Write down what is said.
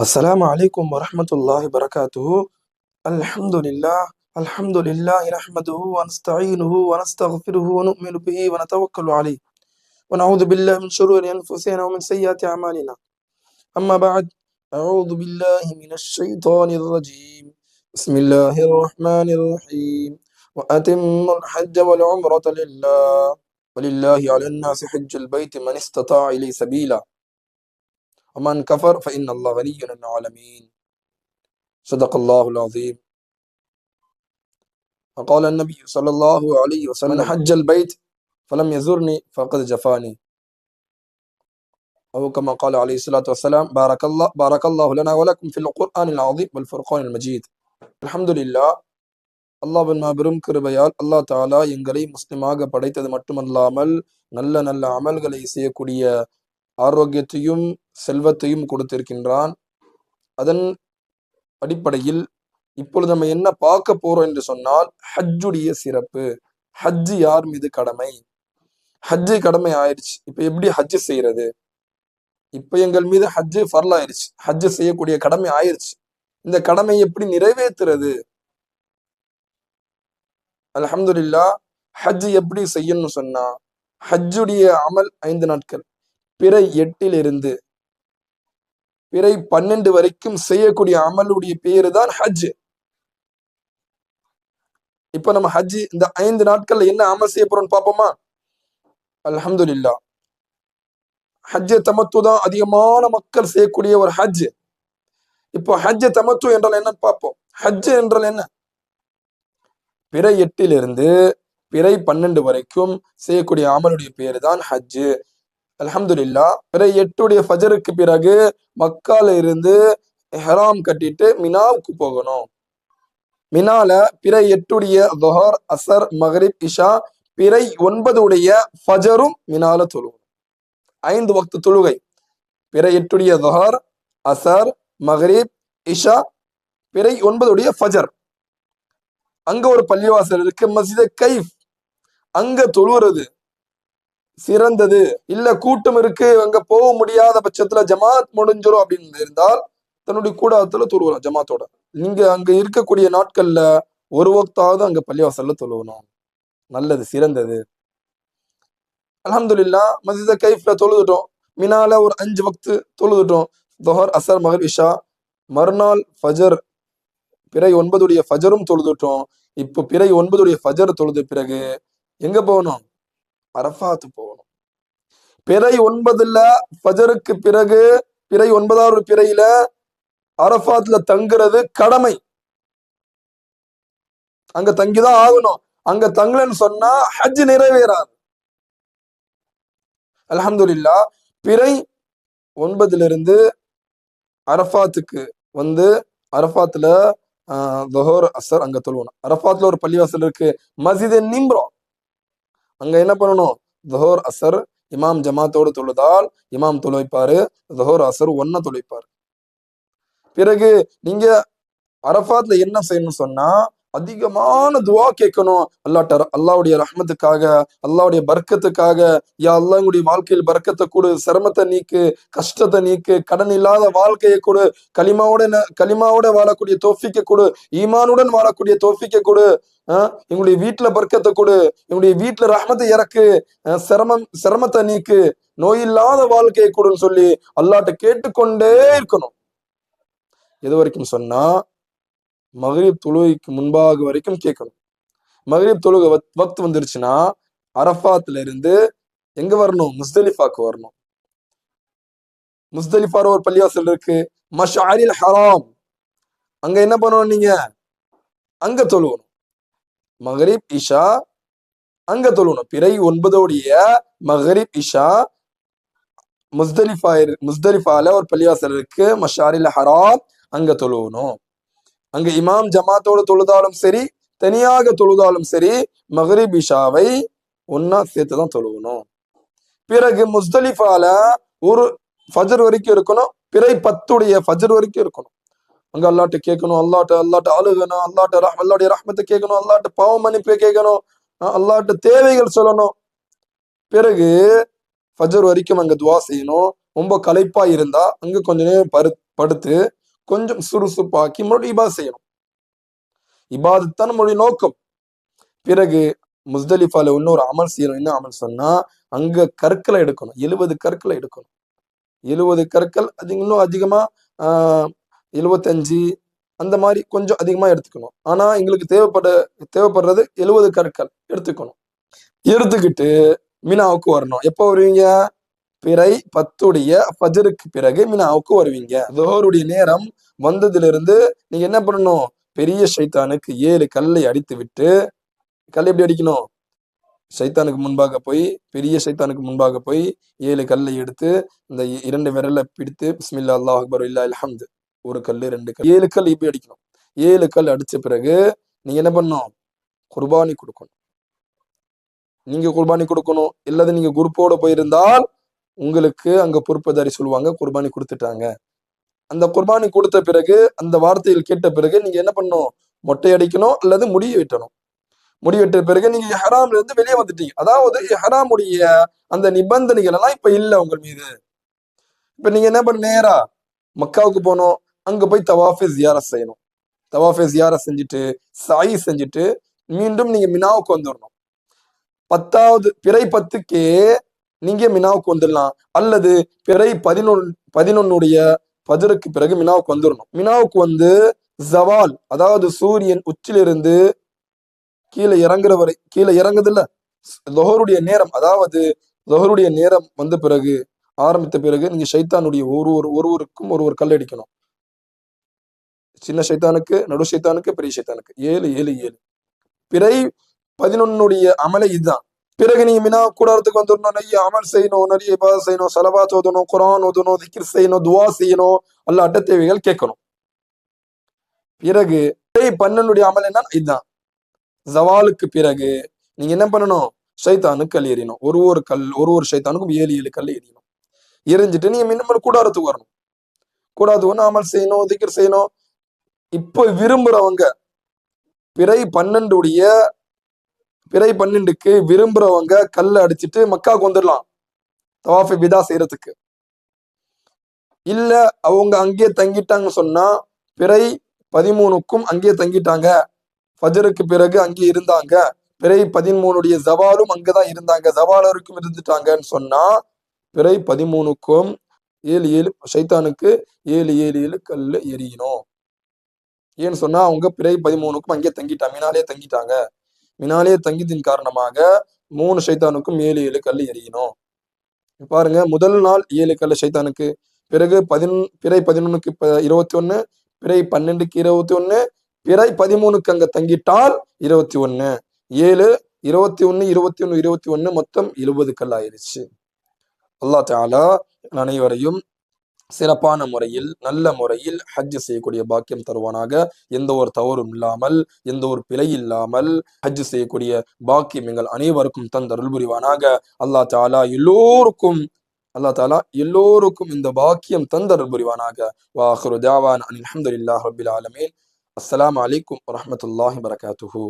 السلام عليكم ورحمة الله وبركاته. الحمد لله الحمد لله نحمده ونستعينه ونستغفره ونؤمن به ونتوكل عليه. ونعوذ بالله من شرور أنفسنا ومن سيئات أعمالنا. أما بعد أعوذ بالله من الشيطان الرجيم. بسم الله الرحمن الرحيم. وأتم الحج والعمرة لله. ولله على الناس حج البيت من استطاع إليه سبيلا. ومن كفر فإن الله غني عن العالمين صدق الله العظيم وقال النبي صلى الله عليه وسلم من حج البيت فلم يزرني فقد جفاني أو كما قال عليه الصلاة والسلام بارك الله بارك الله لنا ولكم في القرآن العظيم والفرقان المجيد الحمد لله அல்லாவின் மாபெரும் கிருபையால் அல்லாஹ் தாலா எங்களை முஸ்லிமாக படைத்தது மட்டுமல்லாமல் நல்ல நல்ல அமல்களை செய்யக்கூடிய ஆரோக்கியத்தையும் செல்வத்தையும் கொடுத்திருக்கின்றான். அதன் அடிப்படையில் இப்பொழுது நம்ம என்ன பார்க்க போறோம் என்று சொன்னால் ஹஜ்ஜுடைய சிறப்பு. ஹஜ்ஜு யார் மீது கடமை? ஹஜ்ஜு கடமை ஆயிடுச்சு. இப்ப எப்படி ஹஜ்ஜு செய்யறது? இப்ப எங்கள் மீது ஹஜ்ஜு ஃபர்ல் ஆயிடுச்சு. ஹஜ்ஜு செய்யக்கூடிய கடமை ஆயிடுச்சு. இந்த கடமை எப்படி நிறைவேற்றுறது? அலமதுல்லா ஹஜ் எப்படி செய்யணும்னு சொன்னா ஹஜ்ஜுடைய அமல் ஐந்து நாட்கள். பிறை எட்டிலிருந்து. பிறை பன்னெண்டு வரைக்கும் செய்யக்கூடிய அமலுடைய பேரு தான் ஹஜ். இப்ப நம்ம ஹஜ் இந்த ஐந்து நாட்கள்ல என்ன அமல் செய்ய போறோம்னு பார்ப்போமா? அல்ஹம்துலில்லா. ஹஜ் தமத்து தான் அதிகமான மக்கள் செய்யக்கூடிய ஒரு ஹஜ். இப்போ ஹஜ் தமத்து என்றால் என்னன்னு பார்ப்போம். ஹஜ் என்றால் என்ன? பிறை எட்டிலிருந்து பிறை பன்னெண்டு வரைக்கும் செய்யக்கூடிய அமலுடைய பேரு தான் ஹஜ்ஜு அலமதுல்லா பிற எட்டுடைய ஃபஜருக்கு பிறகு மக்கால இருந்து ஹெராம் கட்டிட்டு மினாவுக்கு போகணும். மினால பிறை எட்டுடைய தொஹர் அசர் மஹரிப் இஷா பிறை ஒன்பது உடைய ஃபஜரும் மினால தொழுகும் ஐந்து வக்து தொழுகை. பிற எட்டுடைய தொஹர் அசர் மஹரிப் இஷா பிறை ஒன்பதுடைய ஃபஜர். அங்க ஒரு பள்ளிவாசல் இருக்கு மஸ்ஜித கைஃப். அங்க தொழுவுறது சிறந்தது. இல்ல கூட்டம் இருக்கு அங்க போக முடியாத பட்சத்துல ஜமாத் முடிஞ்சிடும் அப்படின்னு இருந்தால் தன்னுடைய கூடாரத்துல தொழுவலாம் ஜமாத்தோட. நீங்க அங்க இருக்கக்கூடிய நாட்கள்ல ஒரு வக்தாவது அங்க பள்ளிவாசல்ல தொழுவணும். நல்லது சிறந்தது. அலமதுல்லா மசித கைஃப்ல தொழுதுட்டோம். மினால ஒரு அஞ்சு வக்து தொழுதுட்டோம். தொஹர் அசர் மகர் இஷா. மறுநாள் ஃபஜர் பிறை ஒன்பதுடைய ஃபஜரும் தொழுதுட்டோம். இப்போ பிறை ஒன்பதுடைய ஃபஜர் தொழுது பிறகு எங்க போகணும்? அரஃபாத்து போ பிறை ஒன்பதுல ஃபஜருக்கு பிறகு பிறை ஒன்பதாவது பிறையில அரபாத்ல தங்குறது கடமை. அங்க தங்கிதான் ஆகணும். அங்க தங்கலன்னு சொன்னா ஹஜ் நிறைவேறாது. அலமதுல்லா பிறை ஒன்பதுல இருந்து அரஃபாத்துக்கு வந்து அரஃபாத்துல தொஹோர் அசர் அங்க தொழுவணும். அரஃபாத்ல ஒரு பள்ளிவாசல் இருக்கு. மசித நிம்ரோ. அங்க என்ன பண்ணணும்? தொஹோர் அசர் இமாம் ஜமாத்தோடு தொழுதால் இமாம் தொலைப்பாரு ஜஹோர் அசர் ஒன்ன தொலைப்பாரு பிறகு நீங்க அரஃபாத்ல என்ன செய்யணும்னு சொன்னா அதிகமான துவா கேட்கணும். அல்லாட்ட அல்லாவுடைய ரஹ்மத்துக்காக அல்லாவுடைய பர்க்கத்துக்காக யா அல்லா வாழ்க்கையில் பர்க்கத்தை கொடு சிரமத்தை நீக்கு கஷ்டத்தை நீக்கு கடன் இல்லாத வாழ்க்கையை கொடு களிமாவோட களிமாவோட வாழக்கூடிய தோஃபிக்க கொடு ஈமானுடன் வாழக்கூடிய தோஃபிக்க கொடு எங்களுடைய வீட்டுல பர்க்கத்தை கொடு எங்களுடைய வீட்டுல ரஹ்மத்தை இறக்கு சிரமம் சிரமத்தை நீக்கு நோயில்லாத வாழ்க்கையை கொடுன்னு சொல்லி அல்லாட்ட கேட்டுக்கொண்டே இருக்கணும். எது வரைக்கும் சொன்னா மகரீப் தொழுகைக்கு முன்பாக வரைக்கும் கேட்கணும். மகரீப் தொழுகை வக்து வந்துருச்சுன்னா அரஃபாத்ல இருந்து எங்க வரணும்? முஸ்தலிஃபாக்கு வரணும். முஸ்தலிஃபார் ஒரு பள்ளிவாசல் இருக்கு. மஷாரில் ஹராம். அங்க என்ன பண்ணணும் நீங்க? அங்க தொழுவணும் மகரீப் இஷா அங்க தொழுவணும் பிறை ஒன்பதோடைய மகரீப் இஷா முஸ்தலிஃபா முஸ்தலிஃபால ஒரு பள்ளிவாசல் இருக்கு. மஷாரில் ஹராம். அங்க தொழுவணும் அங்க இமாம் ஜமாத்தோடு தொழுதாலும் சரி தனியாக தொழுதாலும் சரி மஹரிப் இஷாவை ஒன்னா சேர்த்துதான் தொழுகணும் பிறகு முஸ்தலிஃபால ஒரு ஃபஜர் வரைக்கும் இருக்கணும் பிறை பத்துடைய ஃபஜர் வரைக்கும் இருக்கணும். அங்க அல்லாட்ட கேட்கணும் அல்லாட்ட அல்லாட்ட அழுகணும் அல்லாட்ட ரா அல்லாடைய ரஹ்மத்தை கேட்கணும் அல்லாட்ட பாவம் மன்னிப்பு கேட்கணும் அல்லாட்ட தேவைகள் சொல்லணும். பிறகு ஃபஜர் வரைக்கும் அங்க துவா செய்யணும். ரொம்ப களைப்பா இருந்தா அங்க கொஞ்ச நேரம் பரு படுத்து கொஞ்சம் சுறுசுறுப்பாக்கி மறுபடியும் இபாத் செய்யணும். இபாதத்தான் நம்மளுடைய நோக்கம். பிறகு முஸ்தலிஃபால இன்னொரு அமல் செய்யணும். என்ன அமல் சொன்னா அங்க கற்களை எடுக்கணும். எழுபது கற்களை எடுக்கணும். எழுபது கற்கள் அது இன்னும் அதிகமா ஆஹ் எழுபத்தஞ்சு அந்த மாதிரி கொஞ்சம் அதிகமா எடுத்துக்கணும். ஆனா எங்களுக்கு தேவைப்பட தேவைப்படுறது எழுபது கற்கள் எடுத்துக்கணும். எடுத்துக்கிட்டு மினாவுக்கு வரணும். எப்போ வருவீங்க? பிறை பத்துடைய ஃபஜருக்கு பிறகு மினாவுக்கு வருவீங்க. ஜோஹருடைய நேரம் வந்ததிலிருந்து நீங்க என்ன பண்ணணும்? பெரிய ஷைத்தானுக்கு ஏழு கல்லை அடித்து விட்டு கல் எப்படி அடிக்கணும்? சைத்தானுக்கு முன்பாக போய் பெரிய சைத்தானுக்கு முன்பாக போய் ஏழு கல்லை எடுத்து இந்த இரண்டு விரலை பிடித்து பிஸ்மில்லா அல்லாஹ் அக்பர் இல்லா அல்ஹம்து ஒரு கல் ரெண்டு கல். ஏழு கல் இப்படி அடிக்கணும்? ஏழு கல் அடிச்ச பிறகு நீங்க என்ன பண்ணணும்? குர்பானி கொடுக்கணும். நீங்க குர்பானி கொடுக்கணும். இல்லது நீங்க குரூப்போட போயிருந்தால் உங்களுக்கு அங்க பொறுப்புதாரி சொல்லுவாங்க குர்பானி கொடுத்துட்டாங்க. அந்த குர்பானி கொடுத்த பிறகு அந்த வார்த்தையில் கேட்ட பிறகு நீங்க என்ன பண்ணணும்? மொட்டை அடிக்கணும் அல்லது முடிய வெட்டணும்? முடி வெட்ட பிறகு நீங்க ஹராம்ல இருந்து வெளியே வந்துட்டீங்க. அதாவது ஹராமுடைய அந்த நிபந்தனைகள் எல்லாம் இப்ப இல்ல உங்கள் மீது. இப்ப நீங்க என்ன பண்ண நேரா மக்காவுக்கு போனோம் அங்க போய் தவாஃபே ஜியாரா செய்யணும். தவாஃபே ஜியாரா செஞ்சுட்டு சாயி செஞ்சுட்டு மீண்டும் நீங்க மினாவுக்கு வந்துடணும் பத்தாவது பிறை பத்துக்கே நீங்க மினாவுக்கு வந்துடலாம். அல்லது பிறை பதினொன் பதினொன்னுடைய பஜருக்கு பிறகு மினாவுக்கு வந்துடணும். மினாவுக்கு வந்து ஜவால் அதாவது சூரியன் உச்சிலிருந்து கீழே இறங்குற வரை கீழே இறங்குது இல்ல லொஹருடைய நேரம் அதாவது லொஹருடைய நேரம் வந்த பிறகு ஆரம்பித்த பிறகு நீங்க சைத்தானுடைய ஒரு ஒரு ஒருவருக்கும் ஒரு ஒரு கல் அடிக்கணும். சின்ன சைத்தானுக்கு நடு சைத்தானுக்கு பெரிய சைத்தானுக்கு ஏழு ஏழு ஏழு. பிறை பதினொன்னுடைய அமலை இதுதான். பிறகு நீங்க மினா கூடாரத்துக்கு வந்துடணும் நிறைய அமல் செய்யணும் நிறைய இபாதத் செய்யணும் சலவாத் ஓதணும் குரான் ஓதணும் திக்கிர் செய்யணும் துவா செய்யணும். அல்ல அட்ட தேவைகள் கேட்கணும். பிறகு பன்னனுடைய அமல் என்ன இதுதான் ஜவாலுக்கு பிறகு நீங்க என்ன பண்ணணும்? சைத்தானுக்கு கல் எறியணும் ஒரு ஒரு கல் ஒரு ஒரு சைத்தானுக்கும் ஏழு ஏழு கல் எறியணும் எரிஞ்சிட்டு நீங்க மின்னமல் கூடாரத்துக்கு வரணும். கூடாரத்துக்கு ஒண்ணு அமல் செய்யணும் திக்கிர் செய்யணும். இப்போ விரும்புறவங்க பிறை பன்னெண்டுடைய பிறை பன்னெண்டுக்கு விரும்புறவங்க கல்லை அடிச்சிட்டு மக்காவுக்கு வந்துடலாம் தவாஃபை விதா செய்யறதுக்கு இல்ல அவங்க அங்கேயே தங்கிட்டாங்கன்னு சொன்னா பிறை பதிமூணுக்கும் அங்கேயே தங்கிட்டாங்க. ஃபஜருக்கு பிறகு அங்கே இருந்தாங்க. பிறை பதிமூணுடைய ஜவாலும் அங்கதான் இருந்தாங்க. ஜவால் வரைக்கும் இருந்துட்டாங்கன்னு சொன்னா பிறை பதிமூணுக்கும் ஏழு ஏழு சைத்தானுக்கு ஏழு ஏழு ஏழு கல்லு எரியணும். ஏன்னு சொன்னா அவங்க பிறை பதிமூணுக்கும் அங்கேயே தங்கிட்டாங்க மினாலே தங்கிட்டாங்க. மினாலே தங்கியதின் காரணமாக மூணு சைத்தானுக்கும் ஏழு ஏழு கல் எரியணும் பாருங்க முதல் நாள் ஏழு கல் சைத்தானுக்கு பிறகு பதினொன் பிறை பதினொன்னுக்கு இருபத்தி ஒண்ணு பிறை பன்னெண்டுக்கு இருபத்தி ஒண்ணு பிறை பதிமூணுக்கு அங்க தங்கிட்டால் இருபத்தி ஒண்ணு ஏழு இருபத்தி ஒண்ணு இருபத்தி ஒண்ணு இருபத்தி ஒண்ணு மொத்தம் எழுபது கல் ஆயிருச்சு அல்லா தாலா அனைவரையும் சிறப்பான முறையில் நல்ல முறையில் ஹஜ் செய்யக்கூடிய பாக்கியம் தருவானாக. எந்த ஒரு தவறும் இல்லாமல் எந்த ஒரு பிழை இல்லாமல் ஹஜ் செய்யக்கூடிய பாக்கியம் எங்கள் அனைவருக்கும் தந்தருள் புரிவானாக. அல்லாஹ் தாலா எல்லோருக்கும் அல்லா தாலா எல்லோருக்கும் இந்த பாக்கியம் தந்தருள் புரிவானாக. வாஹரு தாவான் அல்ஹம்துலில்லாஹ் ரபில் ஆலமீன். அஸ்ஸலாமு அலைக்கும் வரமத்துல்லாஹி வரகாத்துஹூ